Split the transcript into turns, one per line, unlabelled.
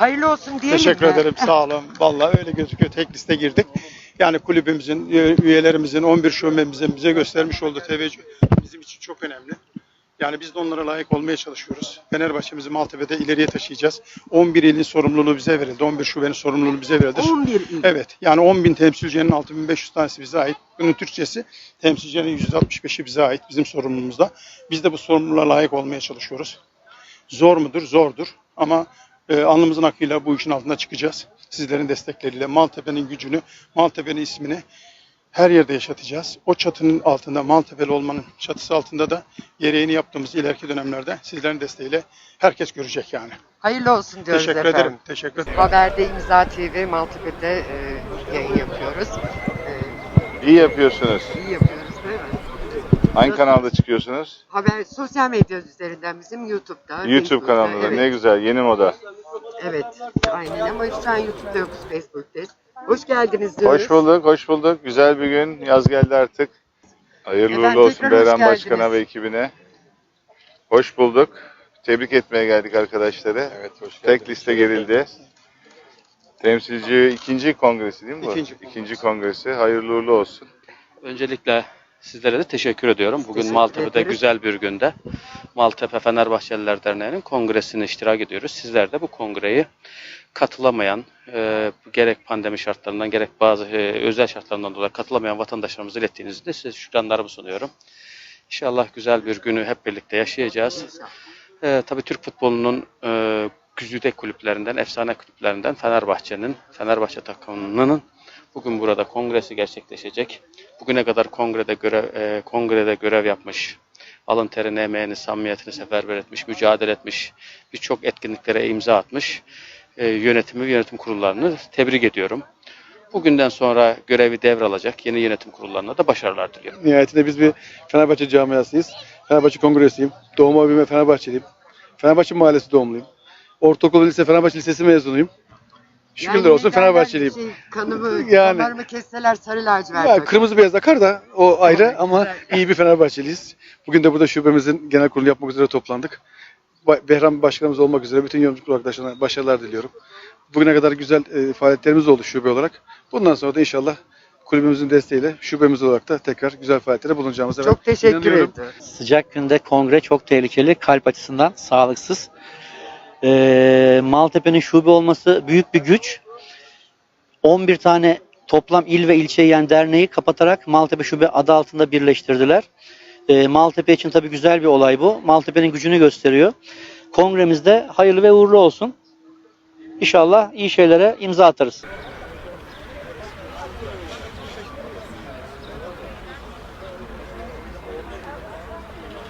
olsun diyelim
Teşekkür
mi?
ederim sağ olun. Vallahi öyle gözüküyor. Tek liste girdik. Yani kulübümüzün, üye- üyelerimizin, 11 şubemizin bize göstermiş olduğu teveccüh bizim için çok önemli. Yani biz de onlara layık olmaya çalışıyoruz. Fenerbahçe'mizi Maltepe'de ileriye taşıyacağız. 11 ilin sorumluluğu bize verildi. 11 şubenin sorumluluğu bize verildi.
11 il.
Evet. Yani 10 bin temsilcinin 6500 tanesi bize ait. Bunun Türkçesi temsilcilerin %65'i bize ait. Bizim sorumluluğumuzda. Biz de bu sorumluluğa layık olmaya çalışıyoruz. Zor mudur? Zordur. Ama e, alnımızın akıyla bu işin altına çıkacağız. Sizlerin destekleriyle Maltepe'nin gücünü, Maltepe'nin ismini her yerde yaşatacağız. O çatının altında, Maltepe'li olmanın çatısı altında da gereğini yaptığımız ileriki dönemlerde sizlerin desteğiyle herkes görecek yani.
Hayırlı olsun diyoruz
Teşekkür
efendim.
ederim. Teşekkür ederim.
Haber'de İmza TV Maltepe'de e, yayın yapıyoruz. E,
İyi yapıyorsunuz.
iyi yapıyoruz?
Hangi
Nasıl?
kanalda çıkıyorsunuz?
Haber sosyal medya üzerinden bizim YouTube'da.
YouTube
Facebook'ta,
kanalında.
Evet,
Ne güzel. Yeni moda.
evet aynen ama şu an YouTube'da yokuz Facebook'tayız. Hoş geldiniz diyoruz.
Hoş bulduk, hoş bulduk. Güzel bir gün. Yaz geldi artık. Hayırlı
Efendim,
uğurlu olsun
tekrar hoş geldiniz.
Başkan'a ve ekibine. Hoş bulduk. Tebrik etmeye geldik arkadaşları.
Evet, hoş
Tek liste gerildi. Temsilci ikinci kongresi değil mi bu?
İkinci.
İkinci kongresi. Hayırlı uğurlu olsun.
Öncelikle sizlere de teşekkür ediyorum. Bugün
Teşekkür
Maltepe'de
ederiz.
güzel bir günde Maltepe Fenerbahçeliler Derneği'nin kongresine iştirak ediyoruz. Sizler de bu kongreyi katılamayan, e, gerek pandemi şartlarından gerek bazı e, özel şartlarından dolayı katılamayan vatandaşlarımıza ilettiğinizde size şükranlarımı sunuyorum. İnşallah güzel bir günü hep birlikte yaşayacağız. E, tabii Türk futbolunun e, güzide kulüplerinden, efsane kulüplerinden Fenerbahçe'nin, Fenerbahçe takımının bugün burada kongresi gerçekleşecek. Bugüne kadar kongrede görev, e, kongrede görev yapmış, alın terini, emeğini, samimiyetini seferber etmiş, mücadele etmiş, birçok etkinliklere imza atmış e, yönetimi yönetim kurullarını tebrik ediyorum. Bugünden sonra görevi devralacak yeni yönetim kurullarına da başarılar diliyorum.
Nihayetinde biz bir Fenerbahçe camiasıyız. Fenerbahçe kongresiyim. Doğma büyüme Fenerbahçeliyim. Fenerbahçe mahallesi doğumluyum. Ortaokul lise Fenerbahçe Lisesi mezunuyum. Şükürler
Yani
olsun Fenerbahçeliyim.
Şey, kanımı,
Yani-
damarımı kesseler sarı lacivert.
Ya, kırmızı beyaz akar da o ayrı ama
güzel.
iyi bir Fenerbahçeliyiz. Bugün de burada şubemizin genel kurulu yapmak üzere toplandık. Behram Başkanımız olmak üzere bütün yönetim kurulu arkadaşlarına başarılar diliyorum. Bugüne kadar güzel e, faaliyetlerimiz oldu şube olarak. Bundan sonra da inşallah kulübümüzün desteğiyle şubemiz olarak da tekrar güzel faaliyetlere bulunacağımıza ben
Çok teşekkür ederim.
Sıcak günde kongre çok tehlikeli, kalp açısından sağlıksız. Ee, Maltepe'nin şube olması büyük bir güç. 11 tane toplam il ve ilçe yani derneği kapatarak Maltepe Şube adı altında birleştirdiler. Ee, Maltepe için tabii güzel bir olay bu. Maltepe'nin gücünü gösteriyor. Kongremizde hayırlı ve uğurlu olsun. İnşallah iyi şeylere imza atarız.